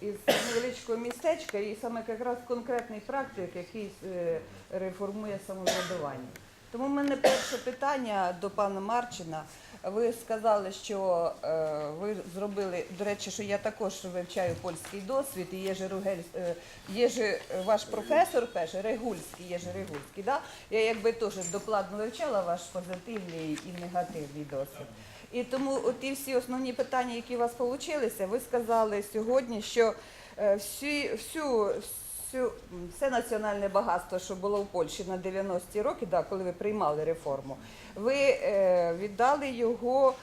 із невеличкого містечка і саме якраз конкретний практик, який е, реформує самоврядування. Тому в мене перше питання до пана Марчина. Ви сказали, що е, ви зробили, до речі, що я також вивчаю польський досвід, і є же, Ругель, е, є же ваш професор, перший, Регульський, є же Регульський. Да? Я якби теж докладно вивчала ваш позитивний і негативний досвід. І тому ті всі основні питання, які у вас вийшли, ви сказали сьогодні, що е, всі, всю, всю, все національне багатство, що було в Польщі на 90-ті роки, да, коли ви приймали реформу, ви е, віддали його,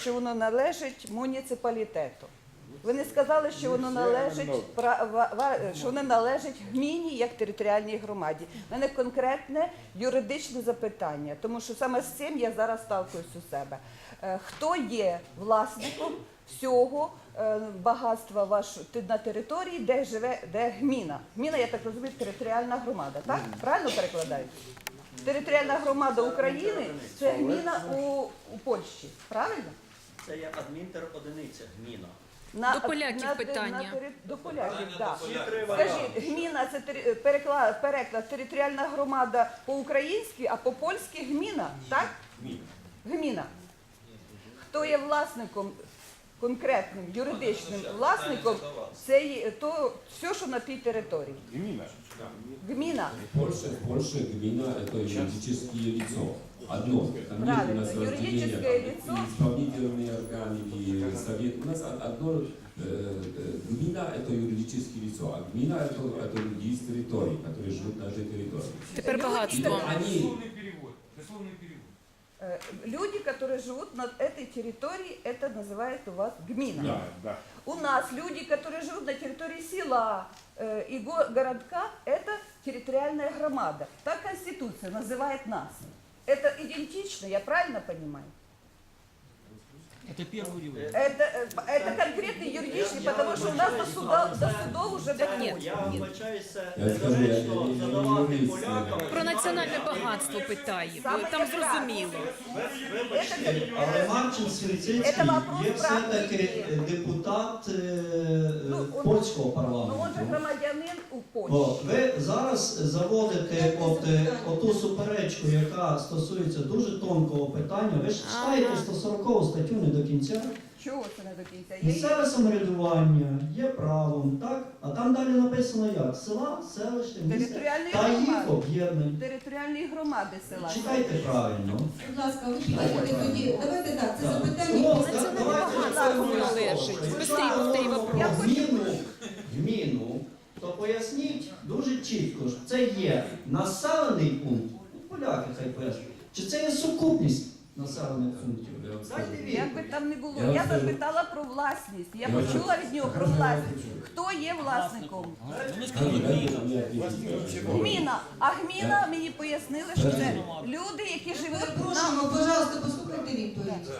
що воно належить муніципалітету. Ви не сказали, що воно належить що воно належить гміні як територіальній громаді. У мене конкретне юридичне запитання, тому що саме з цим я зараз сталкуюсь у себе. Е, Хто є власником всього е, багатства ваш на території, де живе, де гміна? Гміна, я так розумію, територіальна громада, так? Правильно перекладають? Територіальна громада України це гміна у, у Польщі, правильно? Це є адмінтер-одиниця, гміна. На, До поляків на- питання. на тери- до поляків, так. Скажіть, гміна це тери- переклад, переклад територіальна громада по-українськи, а по-польськи гміна, так? Гміна. Хто є власником, конкретним юридичним власником, це є то все, що на тій території. Gmina. Гміна. В Польше, в Польше гмина это юридическое лицо. Одно. Там нет у Правильно, нас разделения юридическое лицо. У нас од- одно э, э, гмина это юридическое лицо, а гмина это, это люди из территории, которые живут на этой территории. Тепер И багатство. вот они Дословный перевод. Дословный перевод. Э, Люди, которые живут на этой территории, это называют у вас гмина. Да, да. У нас люди, которые живут на территории села э, и го- городка, это территориальная громада. Так Конституция называет нас. Это идентично, я правильно понимаю? Это первый уровень. Это, э, это конкретный юридичный, Я- я потому что у нас до вибачаюсь, суда, але до це- судов уже Це, доходит. я вибачаюся, Я скажу, я- недоречно я- я- я задавати юрист, полякам. Про національне багатство питає. Саме Там якраз. зрозуміло. Вибачте, Але Марчин Свірицицький Це вопрос є все-таки практики. депутат е, Ну, он- польського Ну, он же парламенту. громадянин у о, ви зараз заводите от, е, оту суперечку, яка стосується дуже тонкого питання. Ви ж читаєте Ага. 140 статтю не до кінця. Чого це не до кінця? Місцеве самоврядування є правом, так? А там далі написано як? Села, селище, місто Територіальної та їх громади. об'єднань. Територіальної громади села. Читайте правильно. Будь ласка, ви підійдете тоді. Давайте так, це Так. запитання. Тому, давайте слово. Бистрій, Якщо бистрій вопрос. про Я хочу- поясніть дуже чітко, що це є населений пункт. Ну, Поляки хай пояснять. Чи це є сукупність населених пунктів? Я. Дайте Як відповідь. би там не було, Я запитала про власність. Я почула від нього про власність. Хто є власником? Гміна. А гміна мені пояснили, що це люди, які живуть на Просимо, пожалуйста, послухайте відповідь.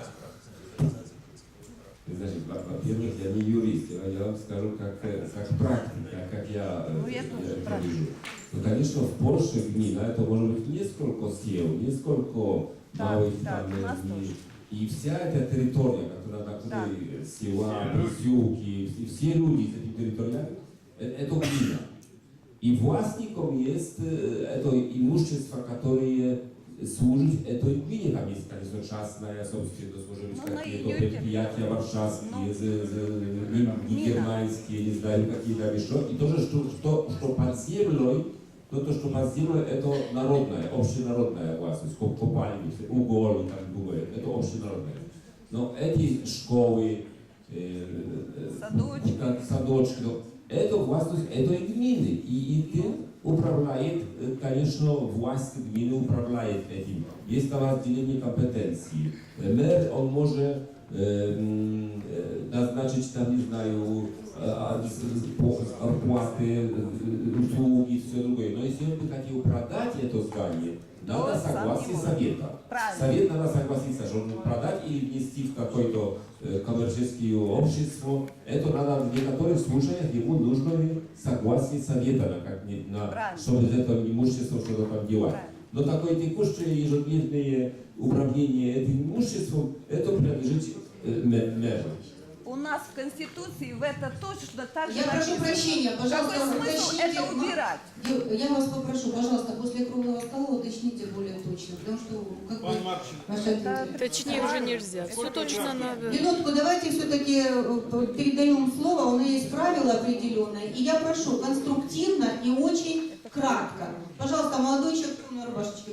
Значит, во- во-первых, я не юрист, я я вам скажу как, э, как практика, как я, э, Ну, я практик. вижу. Ну, конечно, в Польше гмина это может быть несколько сел, несколько Так, малых так, там, э, и вся эта территория, которая на которой села, поселки, и все люди из этих территорий, э, это гмина. И властником есть это имущество, которое służyć to gminie kamieńskiej, jednoczesne, собственно, служили no, какие-то предприятия варшавские, э, э, германские, не знаю, какие там еще. И тоже, что, что, что под землей, то, то, что под землей, это народная, общенародная властность, как уголь и так бывает, это общенародная. Но эти школы, э, э садочки, садочки ну, это властность, это и гмины, и, и ты. управляет, э, конечно, власть гмины управляет этим. Есть там разделение компетенций. Э, Мэр, он может э, м, э, назначить там, не знаю, э, а, с- с- по- зарплаты, э, услуги, все другое. Но если он бы хотел продать это здание, надо То сам согласие не может. совета. Правильно. Совет надо согласиться, что он продать или внести в какое-то коммерческое общество. Это надо в некоторых случаях ему нужно согласие совета, на, как, на, Правильно. чтобы из этого имущества что-то там делать. Правильно. Но такое текущее ежедневное управление этим имуществом, это принадлежит э, мэ- мэру. У нас в Конституции в это точно так же Я прошу написано. прощения, пожалуйста, Какой смысл уточните. это убирать? Ю- Я вас попрошу, пожалуйста, после круглого стола уточните более точно, потому что как бы ваша ответственность. Точнее уже нельзя. Все точно надо. Минутку, давайте все-таки передаем слово, у нас есть правила определенные, и я прошу конструктивно и очень кратко. Пожалуйста, молодой человек темной рубашечке,